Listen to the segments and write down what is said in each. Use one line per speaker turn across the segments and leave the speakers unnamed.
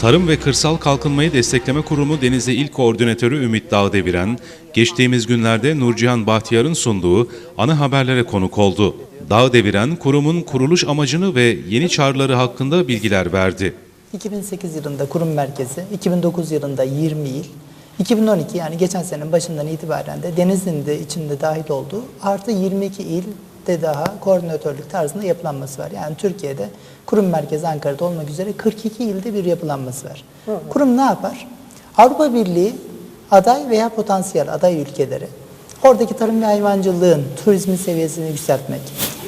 Tarım ve Kırsal Kalkınmayı Destekleme Kurumu Denizli İl Koordinatörü Ümit Dağdeviren, geçtiğimiz günlerde Nurcihan Bahtiyar'ın sunduğu ana haberlere konuk oldu. Dağdeviren, kurumun kuruluş amacını ve yeni çağrıları hakkında bilgiler verdi.
2008 yılında kurum merkezi, 2009 yılında 20 il, 2012 yani geçen senenin başından itibaren de Denizli'nin de içinde dahil olduğu artı 22 ilde daha koordinatörlük tarzında yapılanması var. Yani Türkiye'de kurum merkezi Ankara'da olmak üzere 42 ilde bir yapılanması var. Kurum ne yapar? Avrupa Birliği aday veya potansiyel aday ülkeleri oradaki tarım ve hayvancılığın turizmin seviyesini yükseltmek,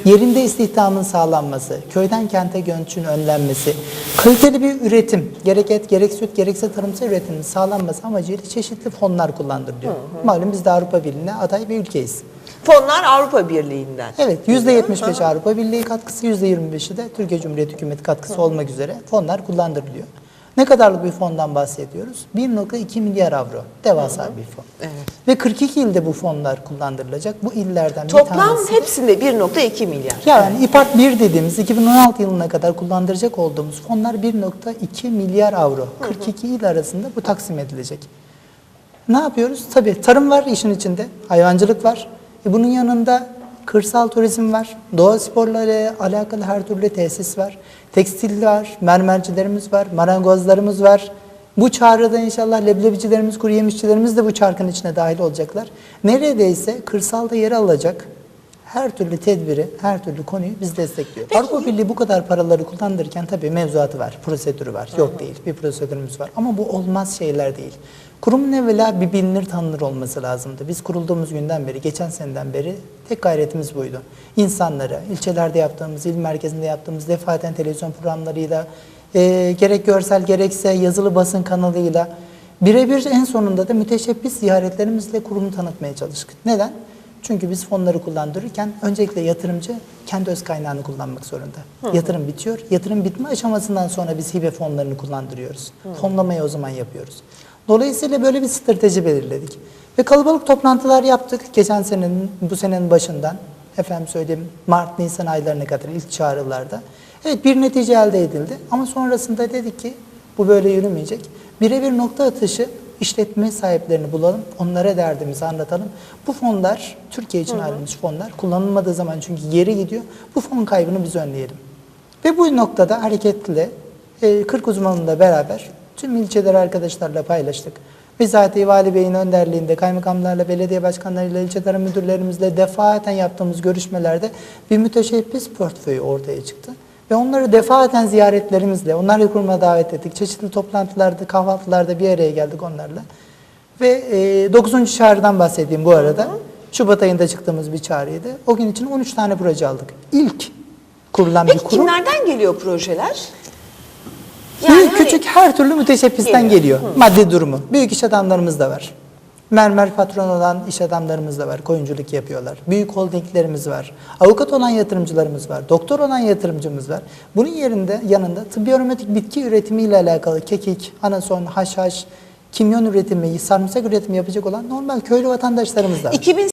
yerinde istihdamın sağlanması, köyden kente göçün önlenmesi, kaliteli bir üretim, gerek et, gerek süt, gerekse tarımsal üretimin sağlanması amacıyla çeşitli fonlar kullandırılıyor. Malum biz de Avrupa Birliği'ne aday bir ülkeyiz.
Fonlar Avrupa Birliği'nden.
Evet, %75 Avrupa Birliği katkısı, %25'i de Türkiye Cumhuriyeti Hükümeti katkısı olmak üzere fonlar kullandırılıyor. Ne kadarlık bir fondan bahsediyoruz? 1.2 milyar avro. Devasa bir fon.
Evet.
Ve 42 ilde bu fonlar kullandırılacak. Bu illerden bir
Toplam hepsinde 1.2 milyar.
Yani İPART 1 dediğimiz 2016 yılına kadar kullandıracak olduğumuz fonlar 1.2 milyar avro. 42 il arasında bu taksim edilecek. Ne yapıyoruz? Tabii tarım var işin içinde, hayvancılık var. E bunun yanında kırsal turizm var, doğa sporları alakalı her türlü tesis var. Tekstil var, mermercilerimiz var, marangozlarımız var. Bu çağrıda inşallah leblebicilerimiz, kuru yemişçilerimiz de bu çarkın içine dahil olacaklar. Neredeyse kırsalda yer alacak her türlü tedbiri, her türlü konuyu biz destekliyoruz. Avrupa Birliği bu kadar paraları kullandırırken tabii mevzuatı var, prosedürü var. Yok değil, bir prosedürümüz var. Ama bu olmaz şeyler değil. Kurumun evvela bir bilinir tanınır olması lazımdı. Biz kurulduğumuz günden beri, geçen seneden beri tek gayretimiz buydu. İnsanlara, ilçelerde yaptığımız, il merkezinde yaptığımız defaten televizyon programlarıyla, e, gerek görsel gerekse yazılı basın kanalıyla, birebir en sonunda da müteşebbis ziyaretlerimizle kurumu tanıtmaya çalıştık. Neden? Çünkü biz fonları kullandırırken öncelikle yatırımcı kendi öz kaynağını kullanmak zorunda. Yatırım bitiyor. Yatırım bitme aşamasından sonra biz hibe fonlarını kullandırıyoruz. Fonlamayı o zaman yapıyoruz. Dolayısıyla böyle bir strateji belirledik. Ve kalabalık toplantılar yaptık geçen senenin, bu senenin başından. Efendim söyleyeyim Mart, Nisan aylarına kadar ilk çağrılarda. Evet bir netice elde edildi ama sonrasında dedik ki bu böyle yürümeyecek. Birebir nokta atışı işletme sahiplerini bulalım, onlara derdimizi anlatalım. Bu fonlar, Türkiye için ayrılmış fonlar, kullanılmadığı zaman çünkü geri gidiyor. Bu fon kaybını biz önleyelim. Ve bu noktada hareketle e, 40 uzmanıyla beraber tüm ilçeleri arkadaşlarla paylaştık. Bizatihi Vali Bey'in önderliğinde kaymakamlarla, belediye başkanlarıyla, ilçe tarım müdürlerimizle defaten yaptığımız görüşmelerde bir müteşebbis portföyü ortaya çıktı. Ve onları defaten ziyaretlerimizle, onlarla kuruma davet ettik. Çeşitli toplantılarda, kahvaltılarda bir araya geldik onlarla. Ve e, 9. çağrıdan bahsedeyim bu arada. Şubat ayında çıktığımız bir çağrıydı. O gün için 13 tane proje aldık. İlk kurulan bir
Peki
kurum.
kimlerden geliyor projeler?
Büyük
Yani hani-
küçük her türlü müteşebbisten
Geliyor.
geliyor. Maddi durumu. Büyük iş adamlarımız da var. Mermer patron olan iş adamlarımız da var. Koyunculuk yapıyorlar. Büyük holdinglerimiz var. Avukat olan yatırımcılarımız var. Doktor olan yatırımcımız var. Bunun yerinde yanında tıbbi aromatik bitki üretimiyle alakalı kekik, anason, haşhaş, kimyon üretimi, sarımsak üretimi yapacak olan normal köylü vatandaşlarımız da var.
2000